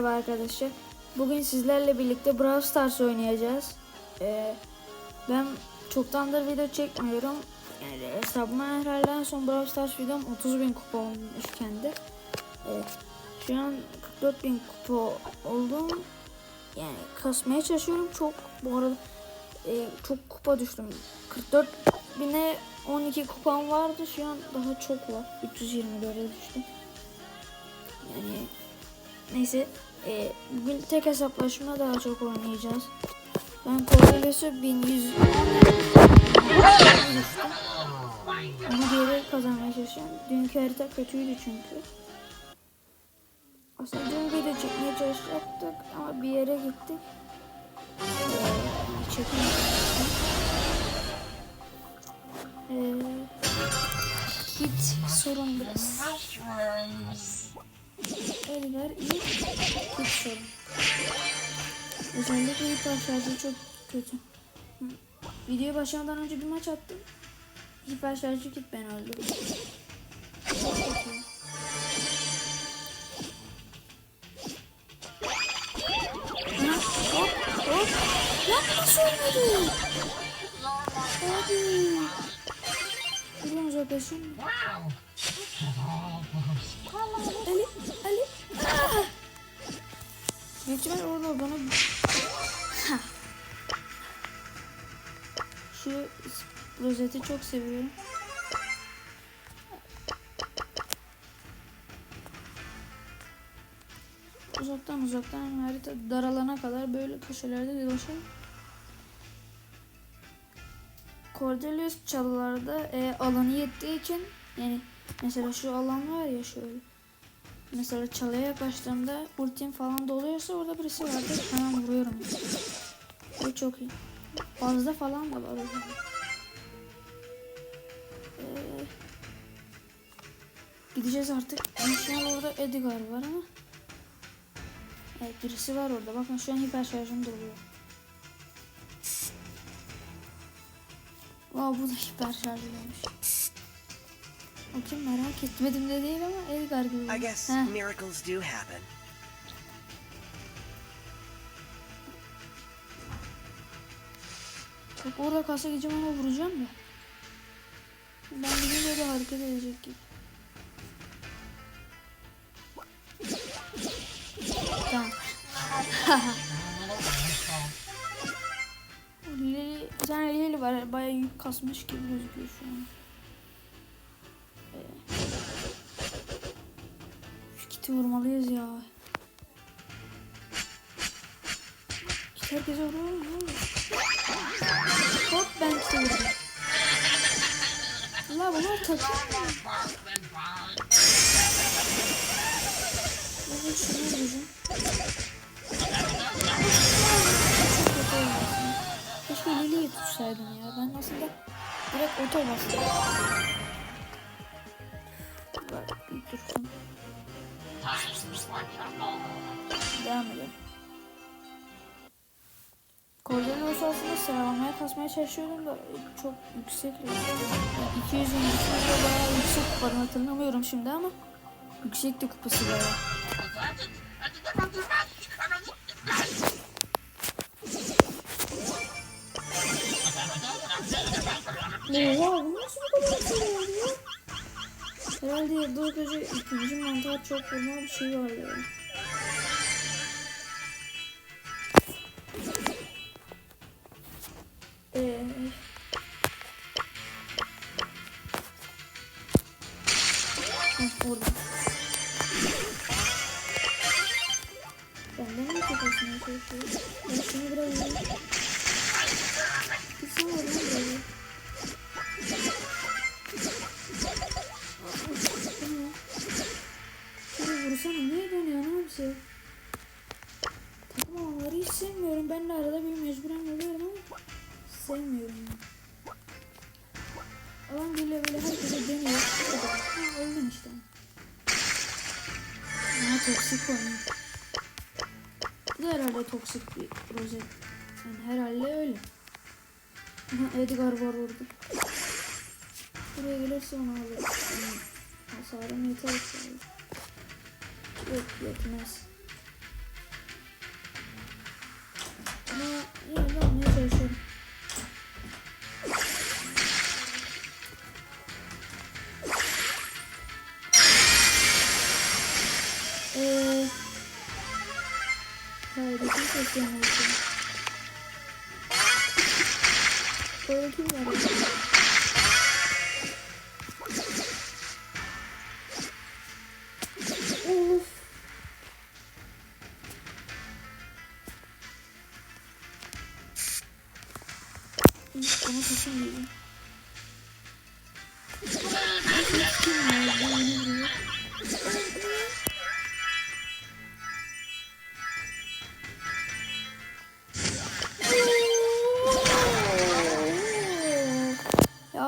Merhaba arkadaşlar. Bugün sizlerle birlikte Brawl Stars oynayacağız. Ee, ben çoktandır video çekmiyorum. Yani hesabıma herhalde en son Brawl Stars videom 30.000 kupa olmuşken de. Ee, şu an 44.000 kupa oldum. Yani kasmaya çalışıyorum. Çok bu arada e, çok kupa düştüm. 44 bine 12 kupam vardı. Şu an daha çok var. 324'e düştüm. Yani Neyse e, bugün tek hesaplaşma daha çok oynayacağız. Ben Cordelius'u 1100 düştüm. Onu geri kazanmaya çalışıyorum. Dünkü harita kötüydü çünkü. Aslında dün video çekmeye çalışacaktık ama bir yere gittik. Ee, çekemedik. Ee, hit sorun biraz. Eller iyi. Sorun. Özellikle ilk şarjı çok kötü. Videoya başlamadan önce bir maç attım. Hiper şarjı git kötü. Ana, hop hop. Lan nasıl ölmedi? Abi. Buradan uzaklaşayım. Ali, Ali. İhtimal orada bana... Şu rozeti çok seviyorum. Uzaktan uzaktan harita daralana kadar böyle köşelerde dolaşalım. Cordelius çalılarda e, alanı yettiği için yani mesela şu alan var ya şöyle. Mesela çalıya yaklaştığımda ultim falan doluyorsa orada birisi vardır. Hemen vuruyorum. Bu çok iyi. Fazla falan da var. Ee, gideceğiz artık. Şu an orada Edgar var ama. Evet birisi var orada. Bakın şu an hiper şarjım doluyor. Wow bu da hiper şarjlıymış. O kim merak etmedim de değil ama Edgar gibi. I guess Heh. miracles do happen. Bak orada kalsa gideceğim ona vuracağım ya. Ben gidince de hareket edecek gibi. Tamam. Lili, bir tane Lili var. Bayağı yük kasmış gibi gözüküyor şu an. Kiti vurmalıyız ya. Kit herkese vuruyor mu? Ne oluyor? Hop ben kiti vurdum. Allah bunlar takıyor? Evet şunu vuracağım. Keşke Lili'yi tutsaydım ya. Ben aslında direkt oto bastım. Kasmaya çalışıyordum da çok yüksek. Yani 200 bin de bayağı yüksek var hatırlamıyorum şimdi ama yüksekti kupası bayağı. Oha bu nasıl bu kadar oldu ya? Herhalde Yıldız Hoca ikinci mantar çok vurma bir şey var ya. Eee... mecburen oluyorum ama sevmiyorum yani. Alan geliyor böyle herkese kadar. Ha öldüm işte. Ama toksik oynuyor. Bu da herhalde toksik bir rozet. Yani herhalde öyle. Edgar var orada. Buraya gelirse onu alır. Yani hasarım yeter. Yok yetmez. Yapmaya çalışıyorum. Eee... Hayır, bütün seslerini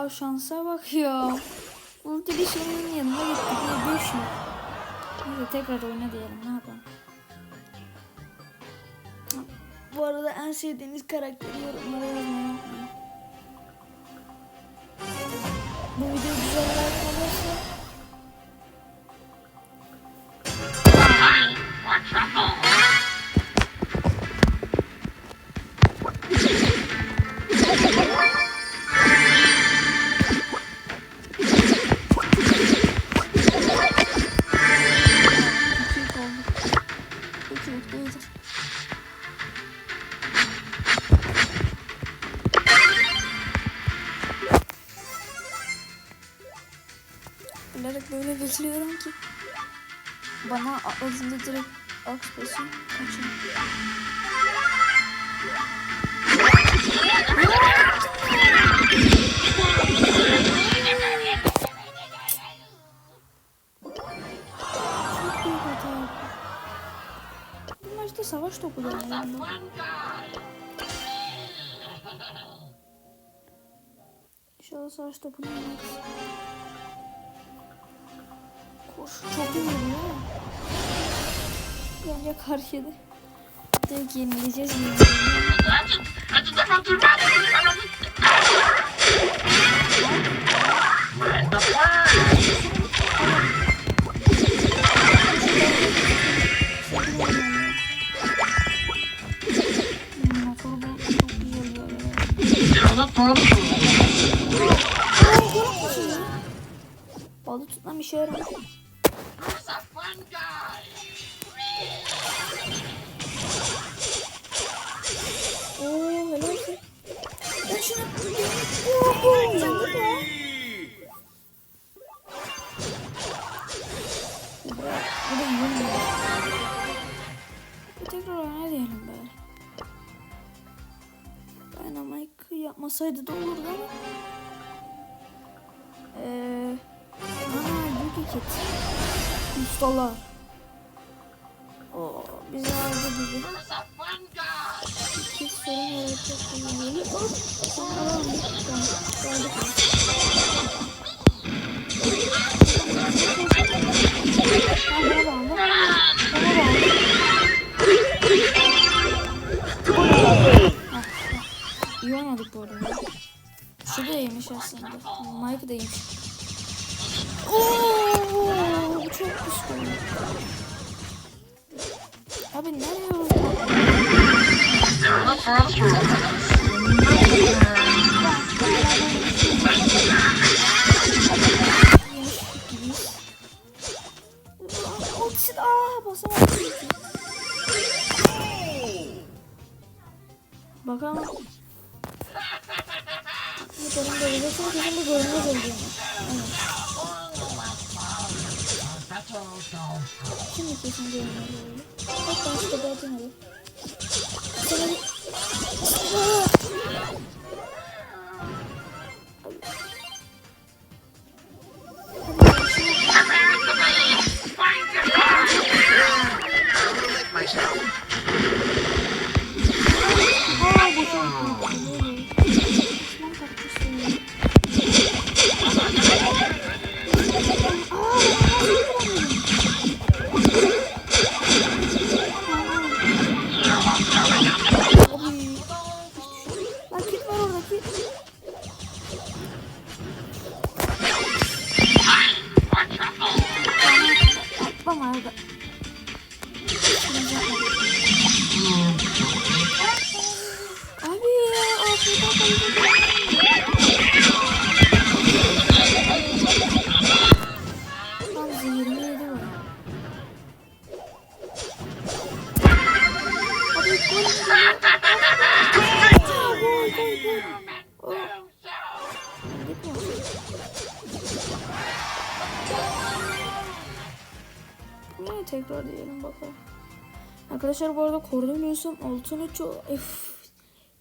Ya şansa bak ya. Ultili şeyin yanına gittik. Ne düşün. Neyse tekrar oyna diyelim. Ne yapalım. Bu arada en sevdiğiniz karakteri yorumlara yazmayı unutmayın. Bu video güzel Bilerek böyle bekliyorum ki bana ağzında direkt akspesin kaçın. Çok Savaş topu yani. İnşallah savaş topunu yemeyiz. Koş çok iyi vuruyor. Bence karşıda. Direkt yenileceğiz. yenileceğiz. Ya. Balık tutmam işe yarar. Oo helal olsun. Ben şunu... Oo, yandık ya. Yapmasaydı da olurdu ama. Eee... Aa, büyük ekip. Ustalar. İyiymiş aslında. Mike da iyiymiş. Oo, bu çok pis oldu. Abi nereye? Yemiş. Aa, Ultisi de aa basamadım. Bakalım. Bu görünmez olduğunu. Evet. Şimdi kesin görünmez. Bak ben şu kadar atamadım. Sana bir... tekrar diyelim bakalım. Arkadaşlar bu arada Cornelius'un altını çok Ef,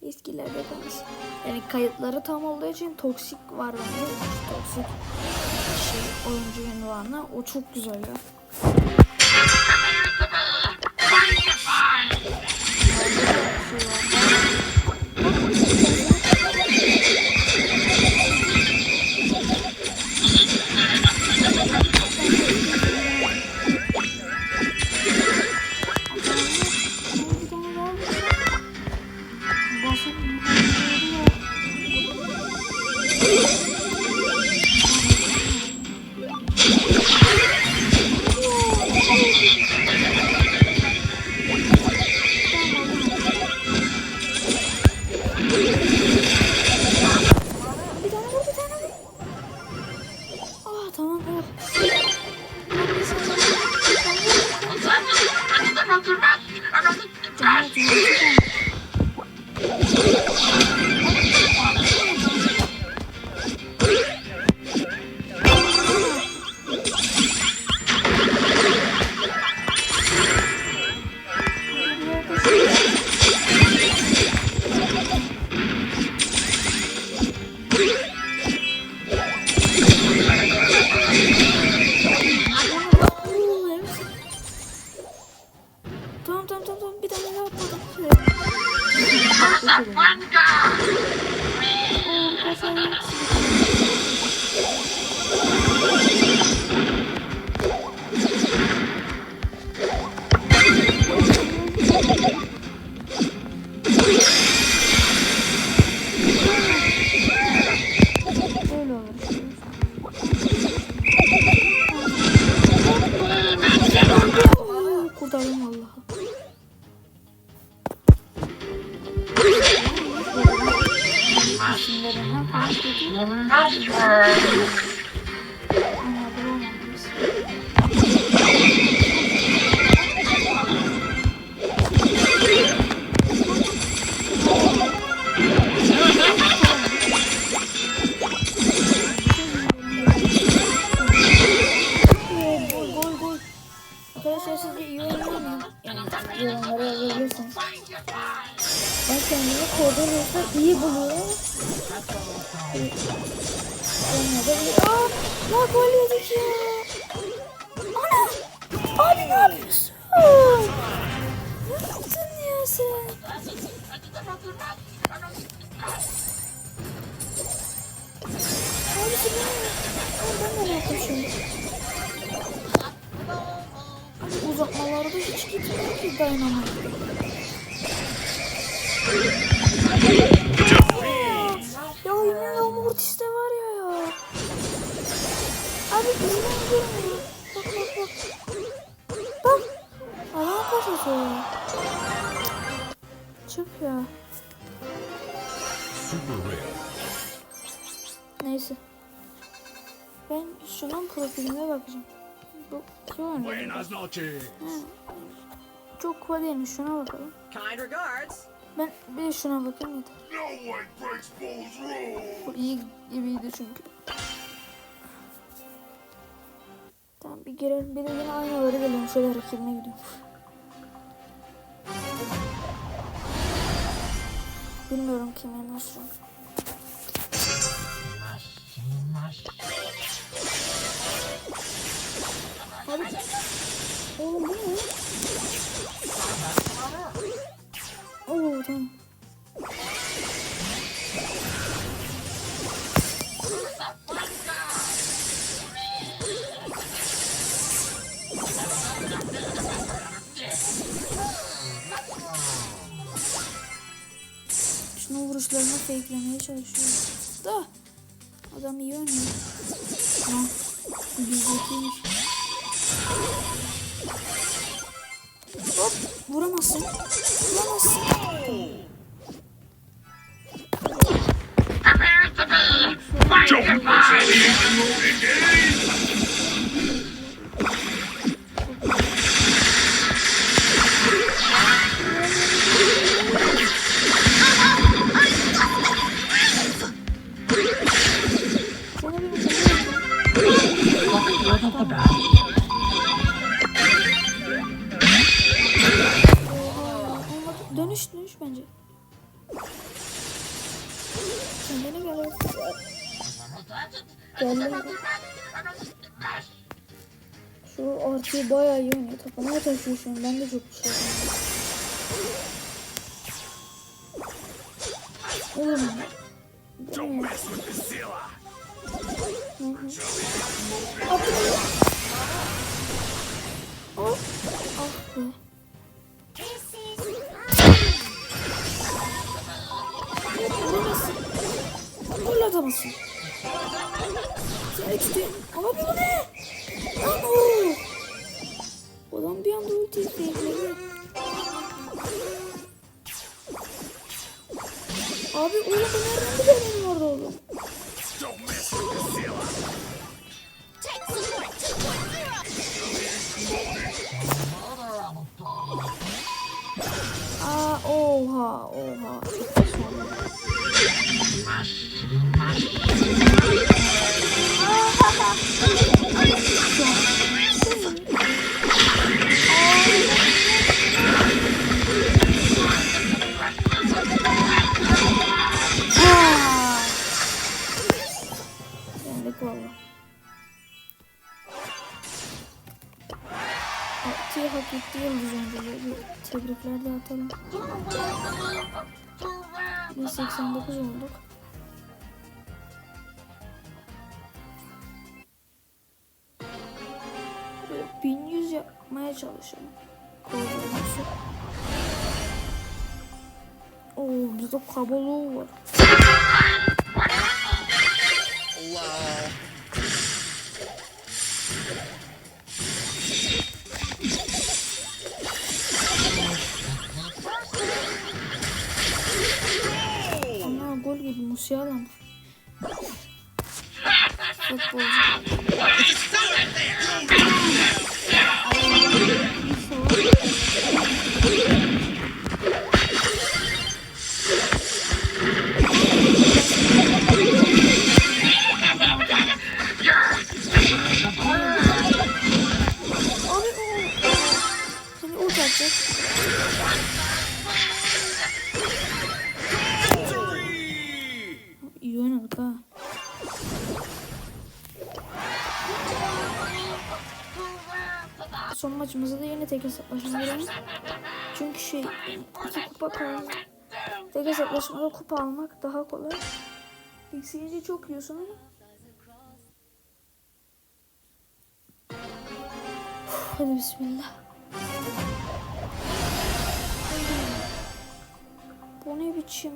eskilerde kalmış. Yani kayıtları tam olduğu için toksik var bende. Toksik şey oyuncu ünvanı. O çok güzel ya. Bir Ben kendimi koordinatör iyi. Oynayabilir. Aa, la gol yedik ya. Ana! Abi ne yapıyorsun? Ne yaptın ya sen? Abi sen ne? Ben de ne yapıyorsun? Uzatmalarda hiç gitmiyor ki dayanamam. Ya yine Mortis de var ya ya. Abi bizden görmüyor. Bak bak bak. Bak. Adam kaç atıyor. Çık ya. Neyse. Ben şunun profiline bakacağım. Bu kim oynuyor? Buenas noches. Çok değilmiş. Şuna bakalım. Kind regards. Ben bir de şuna bakayım yeter. Bu iyi gibiydi çünkü. Tamam bir girelim. Bir de yine aynı öyle geliyorum. Şöyle rakibime gidiyorum. Bilmiyorum kimin nasıl. Abi. Oğlum bu ne? Vuruşlarını fakelemeye çalışıyor. Da adam iyi oynuyor. Ha, güzelmiş. Hop vuramazsın. Vuramazsın. Geldi. Şu artıyı bayağı iyi oynuyor. Tapanağa taşıyor şu an. Ben de çok bir şey. Oğlum. Ne? Mess with the Zilla. Oh. Ah be. Vuramazsın. Vur işte. Abi bu ne? Lan o. Adam bir anda ulti izleyicileri. Abi oğlum bu nereden biliyor Atıyı hak etti yıldız önceliği. Tebrikler de atalım. Biz 89 olduk. Böyle 1100 yapmaya çalışalım. Koordinasyon. Oo bizde kabloğu var. Ana gibi Musiala mı? Futbolcu. Abi o. Seni ult atacak. Son maçımızda da yine tek hesaplaşma girelim. Çünkü şey iki kupa kaldı. Tek hesaplaşmada kupa almak daha kolay. Eksiğince çok yiyorsun ama. Hadi bismillah. Bu ne biçim?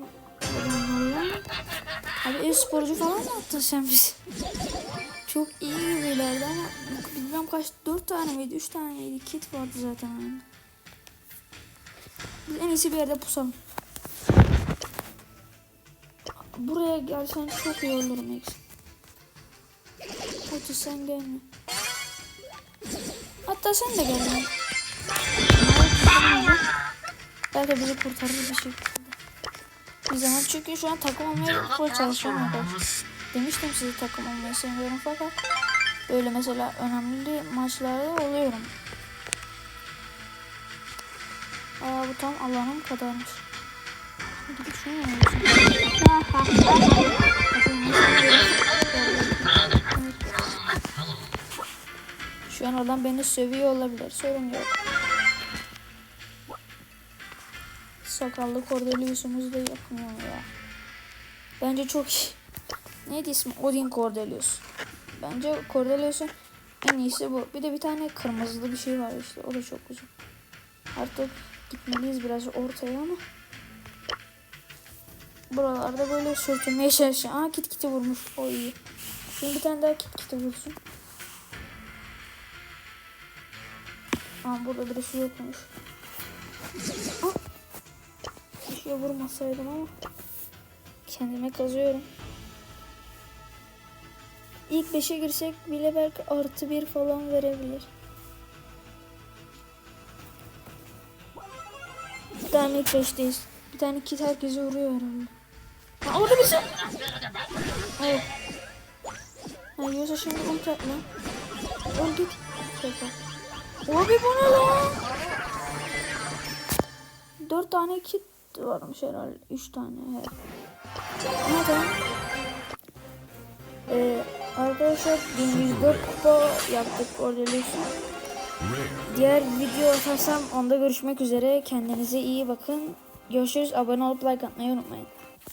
Abi e-sporcu falan mı attın sen bizi? Çok iyi gibilerdi ama bilmem kaç dört tane miydi üç tane miydi kit vardı zaten. Biz en iyisi bir yerde pusalım. Buraya gelsen çok iyi olur Max. Hadi sen gelme. Hatta sen de gelme. Belki bizi kurtarır bir şekilde. Bir zaman çünkü şu an takım olmaya çalışıyorum arkadaşlar. Demiştim size takım olmayı seviyorum fakat böyle mesela önemli maçlarda oluyorum. Aa bu tam alanım kadarmış. Gidip Şu an oradan beni sövüyor olabilir. Sorun yok. Sakallı Cordelius'umuz da yapmıyor ya. Bence çok iyi. Neydi ismi? Odin Cordelius. Bence Cordelius'un en iyisi bu. Bir de bir tane kırmızılı bir şey var işte. O da çok güzel. Artık gitmeliyiz biraz ortaya ama. Buralarda böyle sürtünmeye çalışıyor. Aa kit kiti vurmuş. O iyi. Şimdi bir tane daha kit kiti vursun. Aa burada birisi yokmuş. Aa. Bir şey vurmasaydım ama. Kendime kazıyorum. İlk 5'e girsek bile belki artı bir falan verebilir. Bir tane ilk 5'teyiz. Bir tane kit herkesi vuruyor herhalde. Ha, orada bir şey. Evet. Ha, yiyorsa şimdi ulti at lan. Öl git. Şaka. Abi bu ne lan? Dört tane kit varmış herhalde. 3 tane. Evet. Ama tamam. Arkadaşlar 1104 kupa yaptık orada biliyorsun. Diğer video atarsam onda görüşmek üzere. Kendinize iyi bakın. Görüşürüz. Abone olup like atmayı unutmayın.